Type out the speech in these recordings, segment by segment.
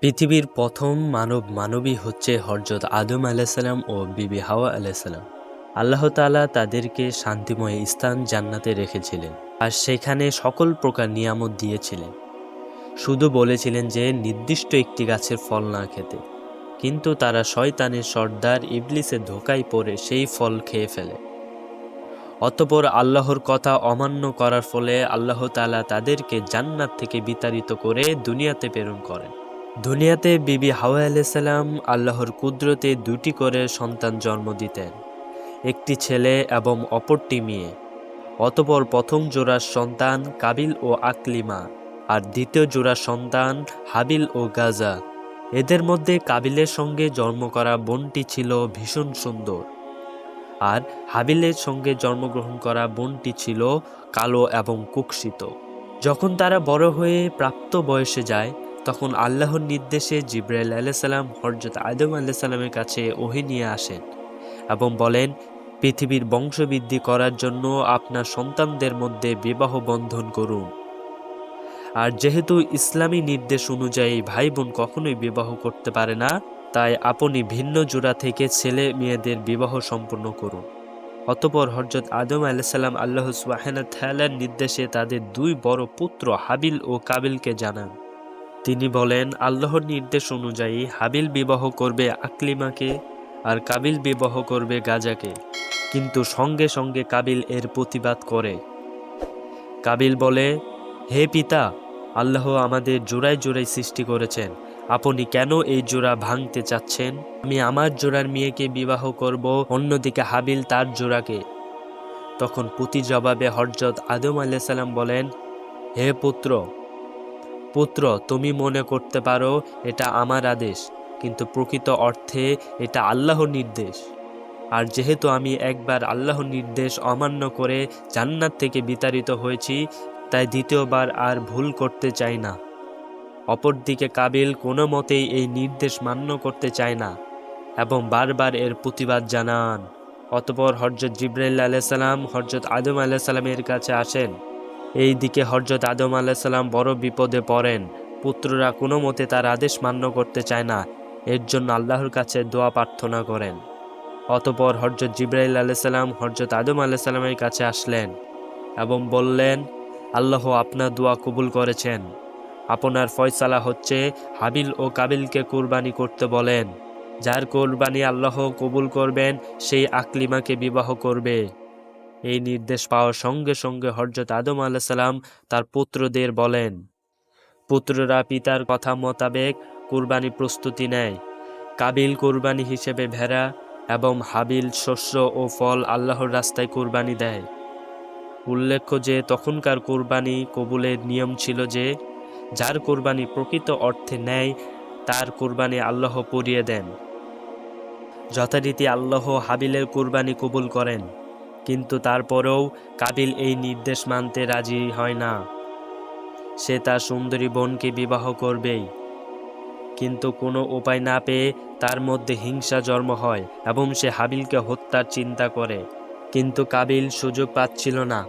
পৃথিবীর প্রথম মানব মানবী হচ্ছে হরজত আদম আলাইসাল্লাম ও বিবি হাওয়া আলাইসাল্লাম আল্লাহ তাআলা তাদেরকে শান্তিময় স্থান জান্নাতে রেখেছিলেন আর সেখানে সকল প্রকার নিয়ামত দিয়েছিলেন। শুধু বলেছিলেন যে নির্দিষ্ট একটি গাছের ফল না খেতে। কিন্তু তারা শয়তানের সর্দার ইবলিসের ধোকায় পড়ে সেই ফল খেয়ে ফেলে। অতপর আল্লাহর কথা অমান্য করার ফলে আল্লাহ তাআলা তাদেরকে জান্নাত থেকে বিতাড়িত করে দুনিয়াতে প্রেরণ করেন। দুনিয়াতে বিবি হাওয়া আলাইসাল্লাম আল্লাহর কুদরতে দুটি করে সন্তান জন্ম দিতেন। একটি ছেলে এবং অপরটি মেয়ে। অতপর প্রথম জোড়ার সন্তান কাবিল ও আকলিমা, আর দ্বিতীয় জোড়ার সন্তান হাবিল ও গাজা। এদের মধ্যে কাবিলের সঙ্গে জন্ম করা বোনটি ছিল ভীষণ সুন্দর। আর হাবিলের সঙ্গে জন্মগ্রহণ করা বোনটি ছিল কালো এবং কুৎসিত যখন তারা বড় হয়ে প্রাপ্ত বয়সে যায় তখন আল্লাহর নির্দেশে জিব্রাইল আলাইসাল্লাম হরজত আদম আলাইসাল্লামের কাছে ওহি নিয়ে আসেন এবং বলেন, পৃথিবীর বংশবৃদ্ধি করার জন্য আপনার সন্তানদের মধ্যে বিবাহ বন্ধন করুন। আর যেহেতু ইসলামী নির্দেশ অনুযায়ী ভাই বোন কখনোই বিবাহ করতে পারে না, তাই আপনি ভিন্ন জোড়া থেকে ছেলে মেয়েদের বিবাহ সম্পন্ন করুন। অতপর হরজত আদম আলাইসাল্লাম আল্লাহ সুবাহানার নির্দেশে তাদের দুই বড় পুত্র হাবিল ও কাবিলকে জানান। তিনি বলেন, আল্লাহর নির্দেশ অনুযায়ী হাবিল বিবাহ করবে আকলিমাকে আর কাবিল বিবাহ করবে গাজাকে। কিন্তু সঙ্গে সঙ্গে কাবিল এর প্রতিবাদ করে। কাবিল বলে, হে পিতা, আল্লাহ আমাদের জোড়ায় জোড়ায় সৃষ্টি করেছেন। আপনি কেন এই জোড়া ভাঙতে চাচ্ছেন? আমি আমার জোড়ার মেয়েকে বিবাহ করব, অন্যদিকে হাবিল তার জোড়াকে। তখন পুতি জবাবে হরজত আদম আলাইসাল্লাম বলেন, হে পুত্র পুত্র, তুমি মনে করতে পারো এটা আমার আদেশ, কিন্তু প্রকৃত অর্থে এটা আল্লাহর নির্দেশ। আর যেহেতু আমি একবার আল্লাহর নির্দেশ অমান্য করে জান্নাত থেকে বিতাড়িত হয়েছি, তাই দ্বিতীয়বার আর ভুল করতে চাই না। অপরদিকে কাবিল কোনো মতেই এই নির্দেশ মান্য করতে চায় না, এবং বারবার এর প্রতিবাদ জানান। অতপর হরজত জিব্রাইল আলাইসাল্লাম হরজত আদম আলাইসাল্লামের কাছে আসেন। এই দিকে হরজত আদম আলাইসাল্লাম বড় বিপদে পড়েন। পুত্ররা কোনো মতে তার আদেশ মান্য করতে চায় না। এর জন্য আল্লাহর কাছে দোয়া প্রার্থনা করেন। অতপর হরজত জিব্রাইল আলাইসাল্লাম হরজত আদম আলাইসাল্লামের কাছে আসলেন এবং বললেন, আল্লাহ আপনার দোয়া কবুল করেছেন। আপনার ফয়সালা হচ্ছে হাবিল ও কাবিলকে কুরবানি করতে বলেন। যার কোরবানি আল্লাহ কবুল করবেন, সেই আকলিমাকে বিবাহ করবে। এই নির্দেশ পাওয়ার সঙ্গে সঙ্গে হরজত আদম আলাহিসাল্লাম তার পুত্রদের বলেন, পুত্ররা পিতার কথা মোতাবেক কুরবানি প্রস্তুতি নেয়। কাবিল কুরবানি হিসেবে ভেড়া এবং হাবিল, শস্য ও ফল আল্লাহর রাস্তায় কুরবানি দেয়। উল্লেখ্য যে, তখনকার কোরবানি কবুলের নিয়ম ছিল যে, যার কোরবানি প্রকৃত অর্থে নেয়, তার কোরবানি আল্লাহ পরিয়ে দেন। যথারীতি আল্লাহ হাবিলের কোরবানি কবুল করেন। কিন্তু তারপরেও কাবিল এই নির্দেশ মানতে রাজি হয় না। সে তার সুন্দরী বোনকে বিবাহ করবেই। কিন্তু কোনো উপায় না পেয়ে তার মধ্যে হিংসা জন্ম হয় এবং সে হাবিলকে হত্যার চিন্তা করে। কিন্তু কাবিল সুযোগ পাচ্ছিল না,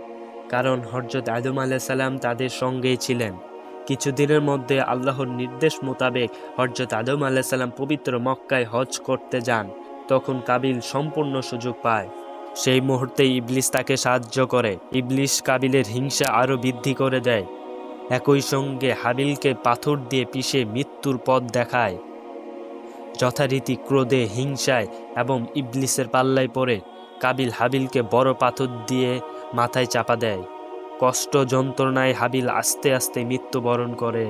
কারণ হরজত আদম আলাইসাল্লাম তাদের সঙ্গেই ছিলেন। কিছুদিনের মধ্যে আল্লাহর নির্দেশ মোতাবেক হরজত আদম আলাইসাল্লাম পবিত্র মক্কায় হজ করতে যান। তখন কাবিল সম্পূর্ণ সুযোগ পায়। সেই মুহূর্তে ইবলিস তাকে সাহায্য করে। ইবলিশ কাবিলের হিংসা আরও বৃদ্ধি করে দেয়। একই সঙ্গে হাবিলকে পাথর দিয়ে পিষে মৃত্যুর পথ দেখায়। যথারীতি ক্রোধে, হিংসায় এবং ইবলিসের পাল্লায় পড়ে কাবিল হাবিলকে বড় পাথর দিয়ে মাথায় চাপা দেয়। কষ্ট যন্ত্রণায় হাবিল আস্তে আস্তে মৃত্যুবরণ করে।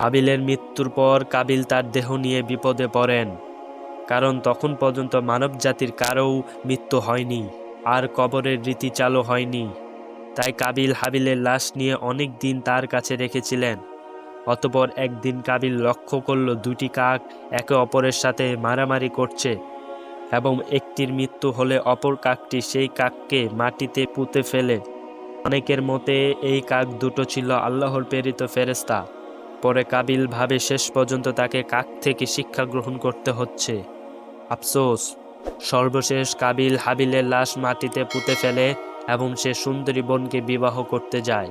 হাবিলের মৃত্যুর পর কাবিল তার দেহ নিয়ে বিপদে পড়েন, কারণ তখন পর্যন্ত মানব জাতির কারও মৃত্যু হয়নি। আর কবরের রীতি চালু হয়নি। তাই কাবিল হাবিলের লাশ নিয়ে অনেক দিন তার কাছে রেখেছিলেন। অতপর একদিন কাবিল লক্ষ্য করল দুটি কাক একে অপরের সাথে মারামারি করছে এবং একটির মৃত্যু হলে অপর কাকটি সেই কাককে মাটিতে পুঁতে ফেলে। অনেকের মতে এই কাক দুটো ছিল আল্লাহর প্রেরিত ফেরেস্তা পরে কাবিল ভাবে শেষ পর্যন্ত তাকে কাক থেকে শিক্ষা গ্রহণ করতে হচ্ছে। আফসোস সর্বশেষ কাবিল হাবিলের লাশ মাটিতে পুঁতে ফেলে এবং সে সুন্দরী বোনকে বিবাহ করতে যায়।